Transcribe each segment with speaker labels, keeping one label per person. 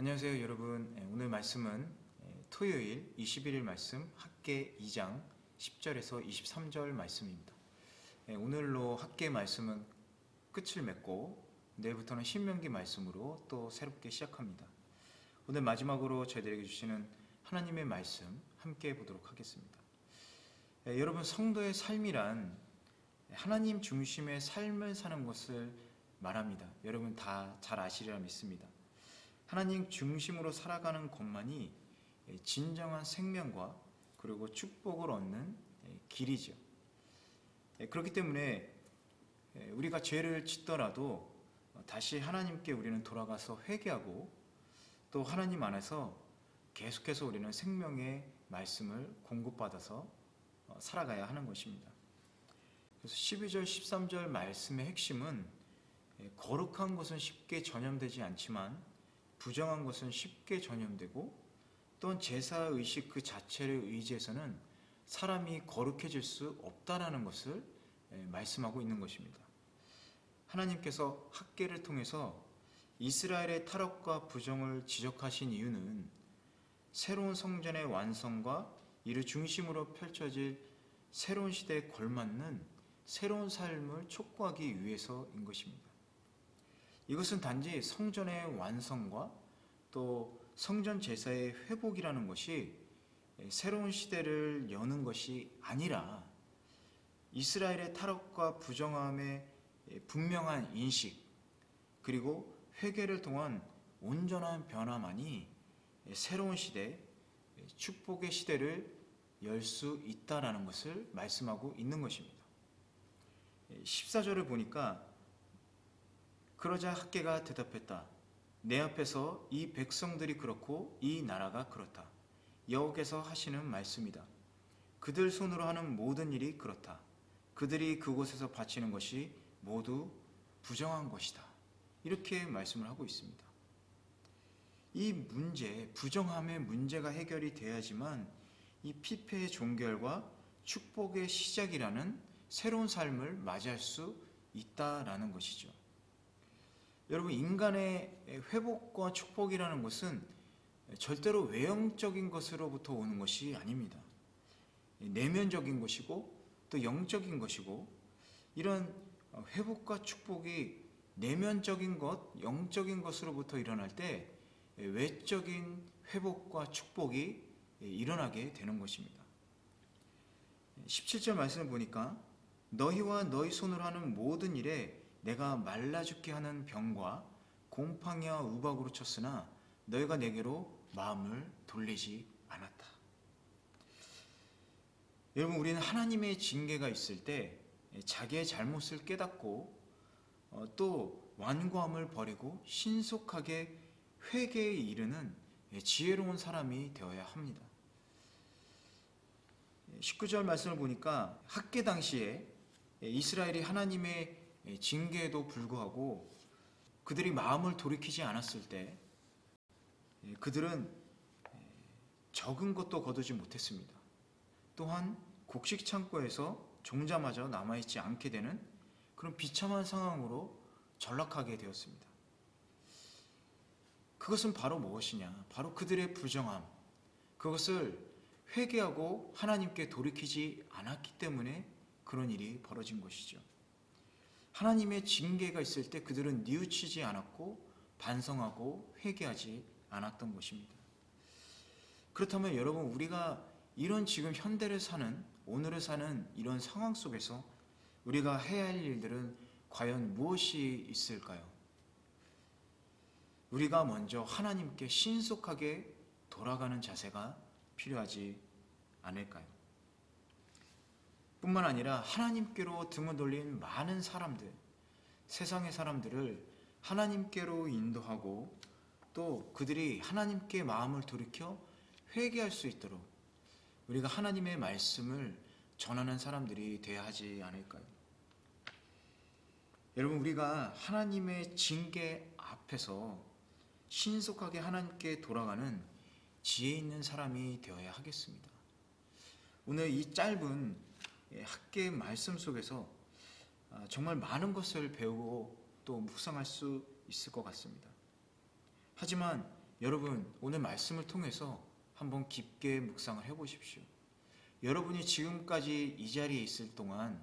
Speaker 1: 안녕하세요 여러분. 예, 오늘 말씀은 예, 토요일 21일 말씀 학계 2장 10절에서 23절 말씀입니다. 예, 오늘로 학계 말씀은 끝을 맺고 내일부터는 신명기 말씀으로 또 새롭게 시작합니다. 오늘 마지막으로 저희들에게 주시는 하나님의 말씀 함께 보도록 하겠습니다. 예, 여러분 성도의 삶이란 하나님 중심의 삶을 사는 것을 말합니다. 여러분 다 잘 아시리라 믿습니다 하나님 중심으로 살아가는 것만이 진정한 생명과 그리고 축복을 얻는 길이죠. 그렇기 때문에 우리가 죄를 짓더라도 다시 하나님께 우리는 돌아가서 회개하고 또 하나님 안에서 계속해서 우리는 생명의 말씀을 공급받아서 살아가야 하는 것입니다. 그래서 12절, 13절 말씀의 핵심은 거룩한 것은 쉽게 전염되지 않지만 부정한 것은 쉽게 전염되고 또한 제사 의식 그 자체를 의지해서는 사람이 거룩해질 수 없다라는 것을 말씀하고 있는 것입니다. 하나님께서 학계를 통해서 이스라엘의 탈옥과 부정을 지적하신 이유는 새로운 성전의 완성과 이를 중심으로 펼쳐질 새로운 시대에 걸맞는 새로운 삶을 촉구하기 위해서인 것입니다. 이것은 단지 성전의 완성과 또 성전 제사의 회복이라는 것이 새로운 시대를 여는 것이 아니라 이스라엘의 탈옥과 부정함의 분명한 인식 그리고 회개를 통한 온전한 변화만이 새로운 시대, 축복의 시대를 열 수 있다라는 것을 말씀하고 있는 것입니다. 14절을 보니까 그러자 학계가 대답했다. 내 앞에서 이 백성들이 그렇고 이 나라가 그렇다. 여호께서 하시는 말씀이다. 그들 손으로 하는 모든 일이 그렇다. 그들이 그곳에서 바치는 것이 모두 부정한 것이다. 이렇게 말씀을 하고 있습니다. 이 문제, 부정함의 문제가 해결이 돼야지만 이 피폐의 종결과 축복의 시작이라는 새로운 삶을 맞이할 수 있다라는 것이죠. 여러분 인간의 회복과 축복이라는 것은 절대로 외형적인 것으로부터 오는 것이 아닙니다. 내면적인 것이고 또 영적인 것이고 이런 회복과 축복이 내면적인 것, 영적인 것으로부터 일어날 때 외적인 회복과 축복이 일어나게 되는 것입니다. 17절 말씀을 보니까 너희와 너희 손으로 하는 모든 일에 내가 말라 죽게 하는 병과 곰팡이와 우박으로 쳤으나 너희가 내게로 마음을 돌리지 않았다. 여러분 우리는 하나님의 징계가 있을 때 자기의 잘못을 깨닫고 어, 또 완고함을 버리고 신속하게 회개에 이르는 지혜로운 사람이 되어야 합니다. 19절 말씀을 보니까 학계 당시에 이스라엘이 하나님의 예, 징계에도 불구하고 그들이 마음을 돌이키지 않았을 때 예, 그들은 예, 적은 것도 거두지 못했습니다. 또한 곡식 창고에서 종자마저 남아있지 않게 되는 그런 비참한 상황으로 전락하게 되었습니다. 그것은 바로 무엇이냐? 바로 그들의 부정함. 그것을 회개하고 하나님께 돌이키지 않았기 때문에 그런 일이 벌어진 것이죠. 하나님의 징계가 있을 때 그들은 뉘우치지 않았고 반성하고 회개하지 않았던 것입니다. 그렇다면 여러분 우리가 이런 지금 현대를 사는 오늘을 사는 이런 상황 속에서 우리가 해야 할 일들은 과연 무엇이 있을까요? 우리가 먼저 하나님께 신속하게 돌아가는 자세가 필요하지 않을까요? 뿐만 아니라 하나님께로 등을 돌린 많은 사람들, 세상의 사람들을 하나님께로 인도하고 또 그들이 하나님께 마음을 돌이켜 회개할 수 있도록 우리가 하나님의 말씀을 전하는 사람들이 되어야 하지 않을까요? 여러분 우리가 하나님의 징계 앞에서 신속하게 하나님께 돌아가는 지혜 있는 사람이 되어야 하겠습니다. 오늘 이 짧은 예, 학계의 말씀 속에서 아, 정말 많은 것을 배우고 또 묵상할 수 있을 것 같습니다. 하지만 여러분 오늘 말씀을 통해서 한번 깊게 묵상을 해보십시오. 여러분이 지금까지 이 자리에 있을 동안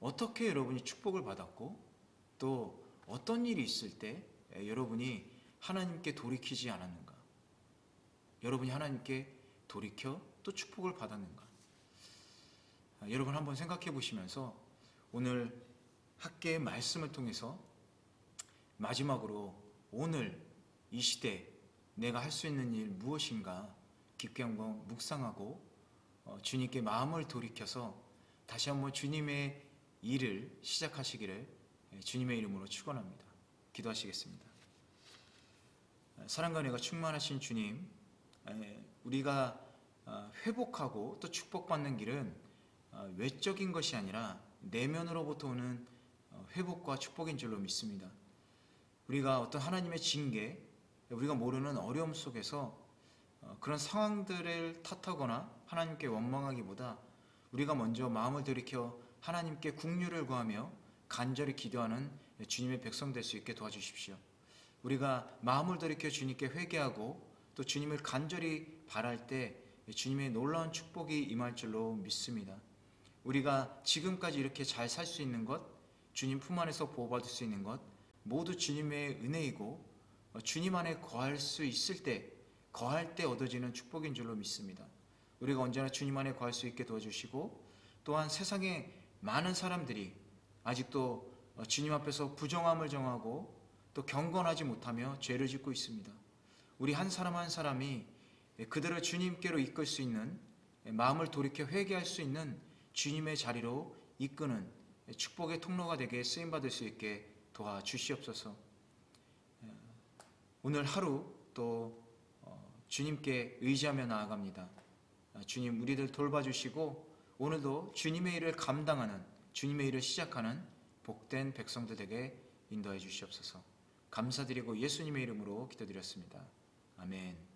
Speaker 1: 어떻게 여러분이 축복을 받았고 또 어떤 일이 있을 때 여러분이 하나님께 돌이키지 않았는가? 여러분이 하나님께 돌이켜 또 축복을 받았는가? 아, 여러분 한번 생각해 보시면서 오늘 학계의 말씀을 통해서 마지막으로 오늘 이 시대 내가 할 수 있는 일 무엇인가 깊게 한번 묵상하고 어, 주님께 마음을 돌이켜서 다시 한번 주님의 일을 시작하시기를 예, 주님의 이름으로 축원합니다. 기도하시겠습니다. 아, 사랑과 은혜가 충만하신 주님, 에, 우리가 아, 회복하고 또 축복받는 길은 아, 외적인 것이 아니라 내면으로부터 오는 어, 회복과 축복인 줄로 믿습니다. 우리가 어떤 하나님의 징계, 우리가 모르는 어려움 속에서 어, 그런 상황들을 탓하거나 하나님께 원망하기보다 우리가 먼저 마음을 돌이켜 하나님께 국류를 구하며 간절히 기도하는 주님의 백성 될 수 있게 도와주십시오. 우리가 마음을 돌이켜 주님께 회개하고 또 주님을 간절히 바랄 때 주님의 놀라운 축복이 임할 줄로 믿습니다. 우리가 지금까지 이렇게 잘 살 수 있는 것, 주님 품 안에서 보호받을 수 있는 것, 모두 주님의 은혜이고 어, 주님 안에 거할 수 있을 때, 거할 때 얻어지는 축복인 줄로 믿습니다. 우리가 언제나 주님 안에 거할 수 있게 도와주시고 또한 세상에 많은 사람들이 아직도 어, 주님 앞에서 부정함을 정하고 또 경건하지 못하며 죄를 짓고 있습니다. 우리 한 사람 한 사람이 그들을 주님께로 이끌 수 있는 마음을 돌이켜 회개할 수 있는 주님의 자리로 이끄는 축복의 통로가 되게 쓰임 받을 수 있게 도와 주시옵소서. 오늘 하루 또 어, 주님께 의지하며 나아갑니다. 아, 주님 우리들 돌봐주시고 오늘도 주님의 일을 감당하는 주님의 일을 시작하는 복된 백성들 에게 인도해 주시옵소서. 감사드리고 예수님의 이름으로 기도드렸습니다. 아멘.